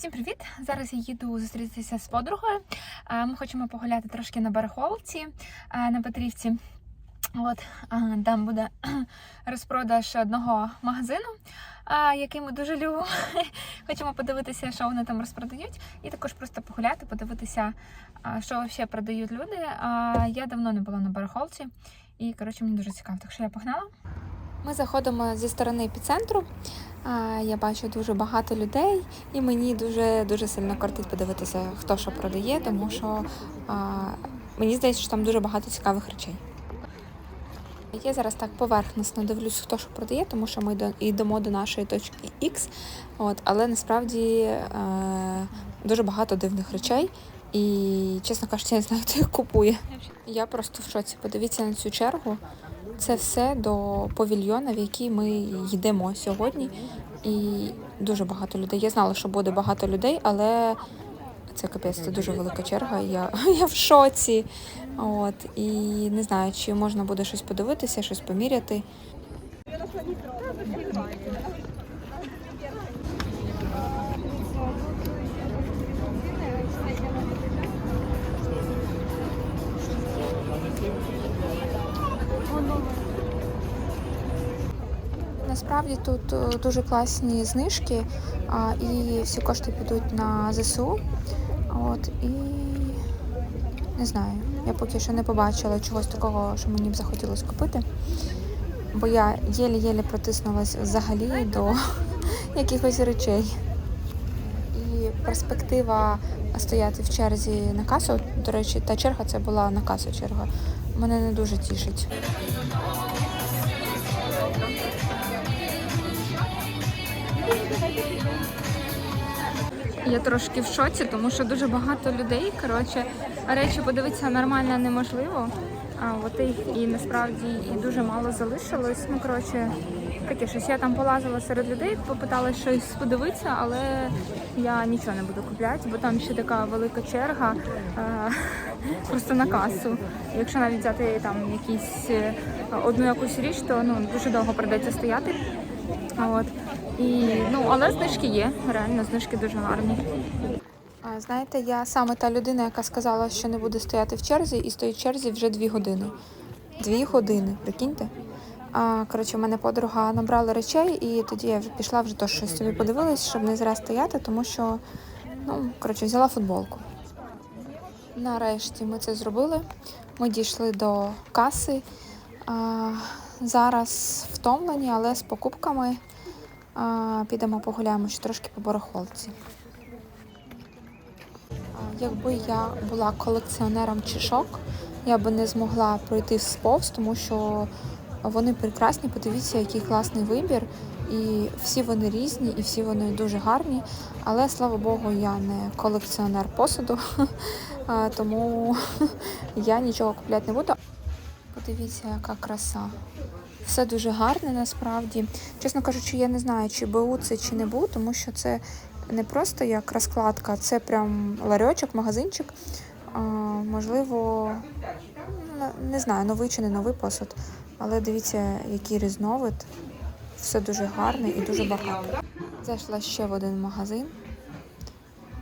Всім привіт! Зараз я їду зустрітися з подругою. Е, Ми хочемо погуляти трошки на барахолці е, на Петрівці. От е, там буде розпродаж одного магазину, який ми дуже любимо. Хочемо подивитися, що вони там розпродають, і також просто погуляти, подивитися, що ще продають люди. Я давно не була на барахолці, і коротше мені дуже цікаво. Так що я погнала. Ми заходимо зі сторони епіцентру. Я бачу дуже багато людей, і мені дуже дуже сильно кортить подивитися, хто що продає, тому що мені здається, що там дуже багато цікавих речей. Я зараз так поверхносно дивлюсь, хто що продає, тому що ми йдемо до нашої точки X, от, але насправді е, дуже багато дивних речей. І, чесно кажучи, я не знаю, хто їх купує. Я просто в шоці. Подивіться на цю чергу. Це все до павільйона, в який ми йдемо сьогодні. І дуже багато людей. Я знала, що буде багато людей, але це капець, це дуже велика черга. Я, я в шоці. От, і не знаю, чи можна буде щось подивитися, щось поміряти. Насправді тут е, дуже класні знижки, і всі кошти підуть на ЗСУ. От і не знаю, я поки що не побачила чогось такого, що мені б захотілося купити. Бо я єлі-єлі протиснулась взагалі до якихось речей. І перспектива стояти в черзі на касу, до речі, та черга це була на касу черга. Мене не дуже тішить. Я трошки в шоці, тому що дуже багато людей. Коротше, речі подивитися нормально неможливо. А от їх і насправді і дуже мало залишилось. Ну коротше, таке щось. Я там полазила серед людей, попиталась щось подивитися, але я нічого не буду купляти, бо там ще така велика черга е, просто на касу. Якщо навіть взяти там якісь е, одну якусь річ, то ну дуже довго придеться стояти. От. І, ну, але знижки є, реально знижки дуже гарні. Знаєте, я саме та людина, яка сказала, що не буде стояти в черзі, і стоїть в черзі вже дві години. Дві години, прикиньте. А, коротше, в мене подруга набрала речей, і тоді я вже пішла вже то щось собі подивилась, щоб не зря стояти, тому що, ну, коротше, взяла футболку. Нарешті ми це зробили. Ми дійшли до каси. А, зараз втомлені, але з покупками а, підемо погуляємо ще трошки по барахолці. Якби я була колекціонером чешок, я би не змогла пройти сповз, тому що вони прекрасні. Подивіться, який класний вибір. І всі вони різні, і всі вони дуже гарні. Але слава Богу, я не колекціонер посуду, тому я нічого купляти не буду. Подивіться, яка краса. Все дуже гарне насправді. Чесно кажучи, я не знаю, чи БУ це чи не БУ, тому що це не просто як розкладка, це прям ларьочок, магазинчик. А, можливо, ну, не знаю, новий чи не новий посуд. Але дивіться, який різновид. Все дуже гарне і дуже багато. Зайшла ще в один магазин.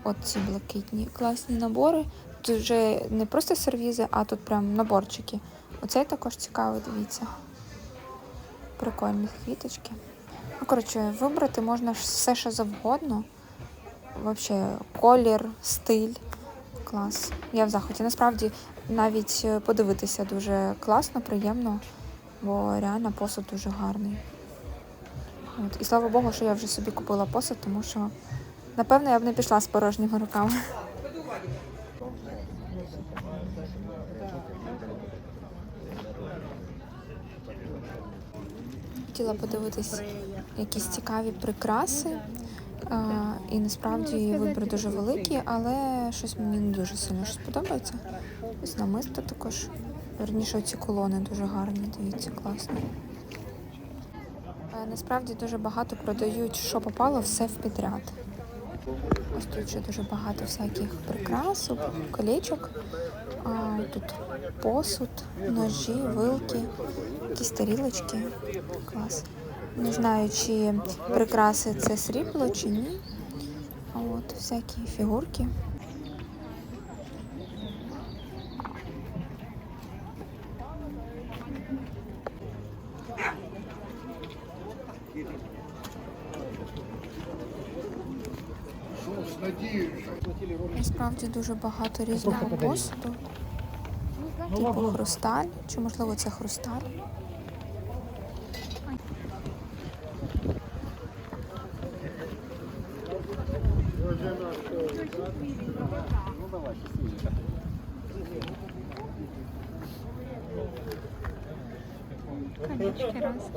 От ці блакитні класні набори. Тут вже не просто сервізи, а тут прям наборчики. Оцей також цікавий, дивіться. Прикольні квіточки. Ну, коротше, вибрати можна все, що завгодно. Взагалі, колір, стиль. Клас. Я в захваті. Насправді навіть е, подивитися дуже класно, приємно, бо реально посуд дуже гарний. От. І слава Богу, що я вже собі купила посуд, тому що, напевно, я б не пішла з порожніми руками. Хотіла подивитись якісь цікаві прикраси. А, і насправді вибір дуже великий, але щось мені не дуже сильно щось подобається. Ось намисто також. Верніше ці колони дуже гарні, дивіться, класно. А, насправді дуже багато продають, що попало, все в підряд. Ось тут ще дуже багато всяких прикрас, колечок. А, тут посуд, ножі, вилки, якісь тарілочки. Клас. Не знаю, чи прикраси це срібло чи ні. От. Всякі фігурки. Насправді дуже багато різного посуду. Типу хрусталь, чи можливо це хрусталь. Колечки раз.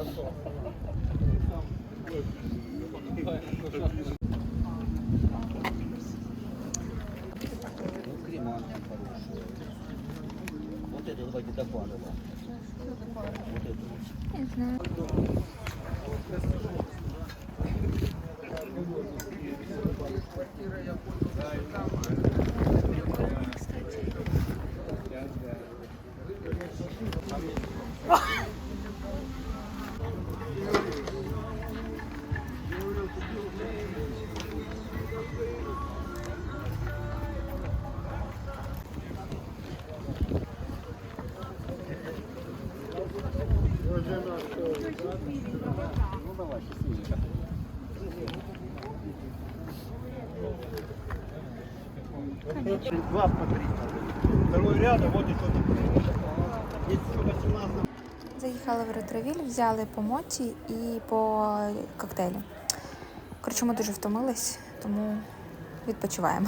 Ну, креманка хорошая. Вот это вроде добавила. Вот это. Не знаю. Два смотрите. Второй ряд, вот еще 18 Заїхали в ретровіль, взяли по моті і по коктейлю. Коротше, ми дуже втомились, тому відпочиваємо.